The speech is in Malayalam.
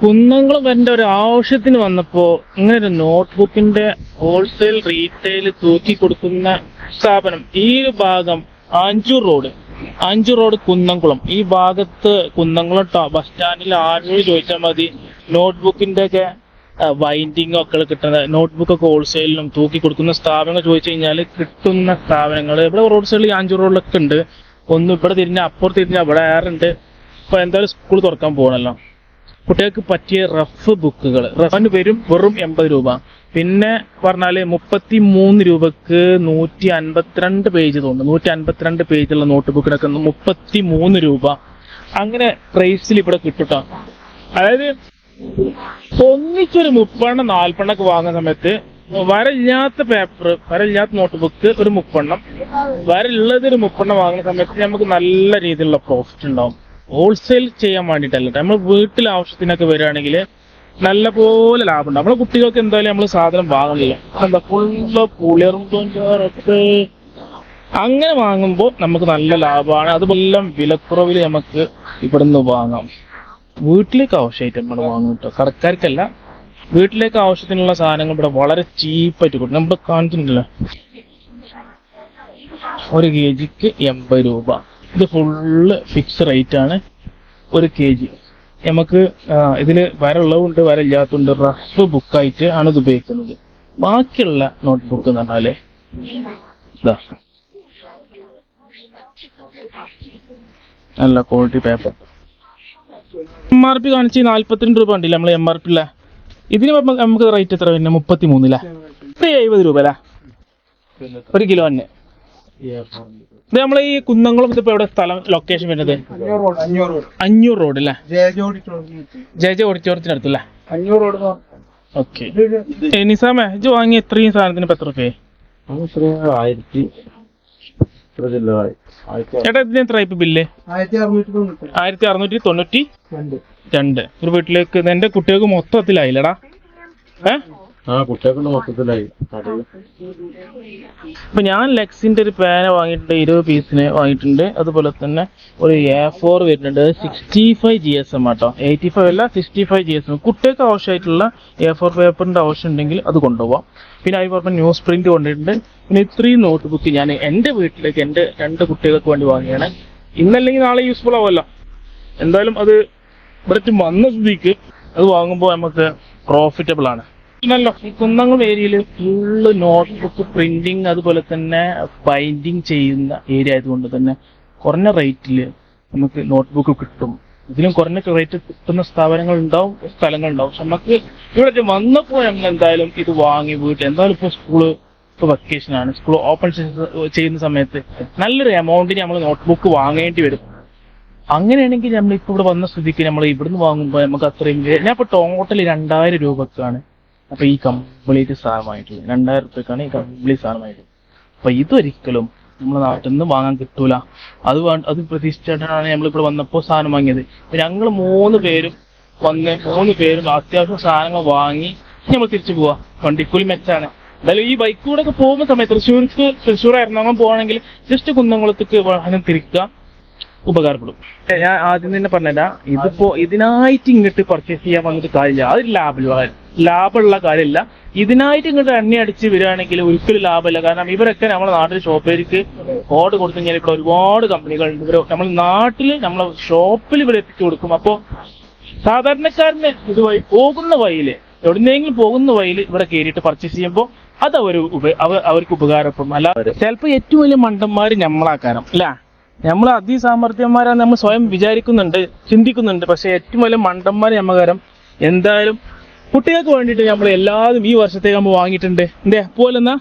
കുന്നംകുളം വരേണ്ട ഒരു ആവശ്യത്തിന് വന്നപ്പോ ഇങ്ങനെ ഒരു നോട്ട്ബുക്കിന്റെ ഹോൾസെയിൽ റീറ്റെയിൽ തൂക്കി കൊടുക്കുന്ന സ്ഥാപനം ഈ ഒരു ഭാഗം ആഞ്ചൂർ റോഡ് ആഞ്ചൂർ റോഡ് കുന്നംകുളം. ഈ ഭാഗത്ത് കുന്നംകുളം ബസ് സ്റ്റാൻഡിൽ ആരോട് ചോദിച്ചാൽ മതി നോട്ട്ബുക്കിന്റെ ഒക്കെ വൈൻഡിങ് ഒക്കെ കിട്ടുന്ന നോട്ട്ബുക്ക് ഒക്കെ ഹോൾസെയിലിനും തൂക്കി കൊടുക്കുന്ന സ്ഥാപനങ്ങൾ ചോദിച്ചു കഴിഞ്ഞാൽ കിട്ടുന്ന സ്ഥാപനങ്ങൾ ഇവിടെ റോഡ് സൈഡിൽ ആഞ്ചൂർ റോഡിലൊക്കെ ഉണ്ട്. ഒന്ന് ഇവിടെ തിരിഞ്ഞ അപ്പുറത്ത് തിരിഞ്ഞ അവിടെ വേറെ ഉണ്ട്. ഇപ്പൊ എന്തായാലും സ്കൂൾ തുറക്കാൻ പോകണല്ലോ കുട്ടികൾക്ക് പറ്റിയ റഫ് ബുക്കുകൾ. റഫിന് വരും വെറും എൺപത് രൂപ. പിന്നെ പറഞ്ഞാൽ മുപ്പത്തി മൂന്ന് രൂപക്ക് നൂറ്റി അൻപത്തിരണ്ട് പേജ് തോന്നുന്നു. നൂറ്റി അൻപത്തിരണ്ട് പേജുള്ള നോട്ട് ബുക്കിനൊക്കെ മുപ്പത്തി മൂന്ന് രൂപ. അങ്ങനെ പ്രൈസിൽ ഇവിടെ കിട്ടുട്ടോ. അതായത് ഒന്നിച്ചൊരു മുപ്പെണ്ണം നാൽപ്പെണ്ണൊക്കെ വാങ്ങുന്ന സമയത്ത് വരയില്ലാത്ത പേപ്പർ വരയില്ലാത്ത നോട്ട് ബുക്ക് ഒരു മുപ്പെണ്ണം വരയുള്ളത് ഒരു മുപ്പെണ്ണം വാങ്ങുന്ന സമയത്ത് നമുക്ക് നല്ല രീതിയിലുള്ള പ്രോഫിറ്റ് ഉണ്ടാവും. ഹോൾസെയിൽ ചെയ്യാൻ വേണ്ടിയിട്ടല്ല നമ്മൾ വീട്ടിൽ ആവശ്യത്തിനൊക്കെ വരികയാണെങ്കിൽ നല്ല പോലെ ലാഭം ഉണ്ടാവും നമ്മളെ കുട്ടികൾക്ക് എന്തായാലും നമ്മൾ സാധനം വാങ്ങുന്നില്ല. എന്താ ഫുള്ള് പുളിയറുമ്പും ചേർത്ത് അങ്ങനെ വാങ്ങുമ്പോൾ നമുക്ക് നല്ല ലാഭമാണ്. അതുമെല്ലാം വിലക്കുറവിൽ നമുക്ക് ഇവിടുന്ന് വാങ്ങാം. വീട്ടിലേക്ക് ആവശ്യമായിട്ട് നമ്മൾ വാങ്ങും കേട്ടോ. കടക്കാർക്കല്ല. വീട്ടിലേക്ക് ആവശ്യത്തിനുള്ള സാധനങ്ങൾ ഇവിടെ വളരെ ചീപ്പായിട്ട് കൊടുക്കും. നമ്മൾ കാണിച്ചിട്ടുണ്ടല്ലോ ഒരു കെ ജിക്ക് എൺപത് രൂപ. ഇത് ഫുള്ള് ഫിക്സ് റേറ്റ് ആണ്. ഒരു കെ ജി നമുക്ക് ഇതിൽ വരള്ളവുണ്ട് വരയില്ലാത്തതുണ്ട് റഫ് ബുക്കായിട്ട് ആണ് ഇത് ഉപയോഗിക്കുന്നത്. ബാക്കിയുള്ള നോട്ട്ബുക്ക് എന്ന് പറഞ്ഞാൽ നല്ല quality paper M R P കാണിച്ച് നാല്പത്തിരണ്ട് രൂപ ഉണ്ടല്ലേ നമ്മൾ എം ആർ പി ഉള്ള ഇതിന് നമുക്ക് റേറ്റ് എത്ര വരുന്നത് മുപ്പത്തി മൂന്നില്ല എഴുപത് രൂപ അല്ലേ? ഒരു കിലോ തന്നെ. ഇത് നമ്മളെ ഈ കുന്നംകുളം ഇതിപ്പോ എവിടെ സ്ഥലം ലൊക്കേഷൻ വരുന്നത്? അഞ്ഞൂറ് റോഡ് ജയജ അല്ലേ? ജയജോടി ജയ ജയ ഓഡിറ്റോറിയത്തിനടുത്തല്ലേ അഞ്ഞൂറ് റോഡ് ഓക്കെ. നിസാമേ ഇത് വാങ്ങിയ ഇത്രയും സാധനത്തിന് ഇപ്പൊ എത്ര രൂപയെ ആയിരത്തി ചേട്ടാ ഇതിന് എത്ര ഇപ്പൊ ബില്ല്? ആയിരത്തി അറുന്നൂറ്റി തൊണ്ണൂറ്റി രണ്ട്. രണ്ട്. ഒരു വീട്ടിലേക്ക് എന്റെ കുട്ടികൾക്ക് മൊത്തത്തിലായില്ലടാ. ഏ? ആ കുട്ടികൾക്കുള്ള മൊത്തത്തിലായി. അപ്പൊ ഞാൻ ലെക്സിന്റെ ഒരു പേന വാങ്ങിയിട്ടുണ്ട് ഇരുപത് പീസിന് വാങ്ങിയിട്ടുണ്ട്. അതുപോലെ തന്നെ ഒരു എ ഫോർ വരുന്നുണ്ട്. Sixty five G S M ആട്ടോ. എയ്റ്റി ഫൈവ് അല്ല sixty five G S M കുട്ടികൾക്ക് ആവശ്യമായിട്ടുള്ള എ ഫോർ പേപ്പറിന്റെ ആവശ്യം ഉണ്ടെങ്കിൽ അത് കൊണ്ടുപോവാം. പിന്നെ അതിന് പറഞ്ഞ ന്യൂസ് പ്രിന്റ് കൊണ്ടിട്ടുണ്ട് പിന്നെ ഇത്രയും നോട്ട് ബുക്ക് ഞാൻ എന്റെ വീട്ടിലേക്ക് എന്റെ രണ്ട് കുട്ടികൾക്ക് വേണ്ടി വാങ്ങിയാണ്. ഇന്നല്ലെങ്കിൽ നാളെ യൂസ്ഫുൾ ആവുമല്ലോ. എന്തായാലും അത് ഇവിടെ വന്ന സ്ഥിതിക്ക് അത് വാങ്ങുമ്പോൾ നമുക്ക് പ്രോഫിറ്റബിൾ ആണ്. പിന്നല്ലോ ഈ കുന്നംകുളം ഏരിയയിൽ ഫുള്ള് നോട്ട്ബുക്ക് പ്രിന്റിങ് അതുപോലെ തന്നെ ബൈൻഡിങ് ചെയ്യുന്ന ഏരിയ ആയതുകൊണ്ട് തന്നെ കുറഞ്ഞ റേറ്റിൽ നമുക്ക് നോട്ട്ബുക്ക് കിട്ടും. ഇതിലും കുറഞ്ഞ റേറ്റ് കിട്ടുന്ന സ്ഥാപനങ്ങൾ ഉണ്ടാവും സ്ഥലങ്ങൾ ഉണ്ടാവും. പക്ഷെ നമുക്ക് ഇവിടെ വന്നപ്പോൾ നമ്മൾ എന്തായാലും ഇത് വാങ്ങി വീട്ടിൽ. എന്തായാലും ഇപ്പോൾ സ്കൂൾ ഇപ്പോൾ വെക്കേഷൻ ആണ്. സ്കൂൾ ഓപ്പൺ ചെയ്യുന്ന സമയത്ത് നല്ലൊരു എമൗണ്ടിന് നമ്മൾ നോട്ട്ബുക്ക് വാങ്ങേണ്ടി വരും. അങ്ങനെയാണെങ്കിൽ നമ്മൾ ഇപ്പൊ ഇവിടെ വന്ന സ്ഥിതിക്ക് നമ്മൾ ഇവിടുന്ന് വാങ്ങുമ്പോൾ നമുക്ക് അത്രയും ഞാൻ ഇപ്പൊ ടോട്ടൽ രണ്ടായിരം രൂപക്കാണ് അപ്പൊ ഈ കംപ്ലീറ്റ് സാധനമായിട്ടുള്ളത് രണ്ടായിരം റുപ്യക്കാണ് ഈ കംപ്ലീറ്റ് സാധനമായിട്ടുള്ളത്. അപ്പൊ ഇതൊരിക്കലും നമ്മുടെ നാട്ടിൽ നിന്ന് വാങ്ങാൻ കിട്ടൂല. അത് അത് പ്രതീക്ഷിച്ചിട്ടാണ് ഇവിടെ വന്നപ്പോൾ സാധനം വാങ്ങിയത്. ഞങ്ങൾ മൂന്ന് പേരും വന്ന് മൂന്ന് പേരും അത്യാവശ്യം സാധനങ്ങൾ വാങ്ങി നമ്മൾ തിരിച്ചു പോവാ. വണ്ടിക്കൂലി മെച്ചാണ് എന്തായാലും ഈ ബൈക്ക് കൂടെ ഒക്കെ പോകുന്ന സമയത്ത് തൃശ്ശൂർക്ക് തൃശ്ശൂർ എറണാകുളം പോകണമെങ്കിൽ ജസ്റ്റ് കുന്നംകുളത്തേക്ക് വാഹനം തിരിക്കുക. ഉപകാരപ്പെടും. ഞാൻ ആദ്യം തന്നെ പറഞ്ഞില്ല ഇതിപ്പോ ഇതിനായിട്ട് ഇങ്ങോട്ട് പർച്ചേസ് ചെയ്യാൻ വന്നിട്ട് കാര്യമില്ല. അത് ലാഭമുള്ള ലാഭമുള്ള കാര്യമില്ല. ഇതിനായിട്ട് ഇങ്ങോട്ട് എണ്ണ അടിച്ച് വരികയാണെങ്കിൽ ഒരിക്കലും ലാഭമില്ല. കാരണം ഇവരൊക്കെ നമ്മുടെ നാട്ടിൽ ഷോപ്പേർക്ക് ഓർഡർ കൊടുത്തു കഴിഞ്ഞാൽ ഇവിടെ ഒരുപാട് കമ്പനികളുണ്ട് ഇവർ നമ്മൾ നാട്ടിൽ നമ്മളെ ഷോപ്പിൽ ഇവർ എത്തിച്ചു കൊടുക്കും. അപ്പോ സാധാരണക്കാരന് ഇത് വഴി പോകുന്ന വഴിയിൽ എവിടുന്നെങ്കിലും പോകുന്ന വഴിയിൽ ഇവിടെ കയറിയിട്ട് പർച്ചേസ് ചെയ്യുമ്പോൾ അത് അവർ അവർ അവർക്ക് ഉപകാരപ്പെടും. അല്ല ചിലപ്പോൾ ഏറ്റവും വലിയ മണ്ടന്മാർ നമ്മളാക്കാരം അല്ല? നമ്മൾ അതിസാമർഥ്യന്മാരാന്ന് നമ്മൾ സ്വയം വിചാരിക്കുന്നുണ്ട് ചിന്തിക്കുന്നുണ്ട്. പക്ഷെ ഏറ്റവും വലിയ മണ്ടന്മാർ നമ്മകാരം എന്തായാലും കുട്ടികൾക്ക് വേണ്ടിയിട്ട് നമ്മൾ എല്ലാതും ഈ വർഷത്തേക്ക് നമ്മൾ വാങ്ങിയിട്ടുണ്ട്. എന്തേ? പോലെന്നാ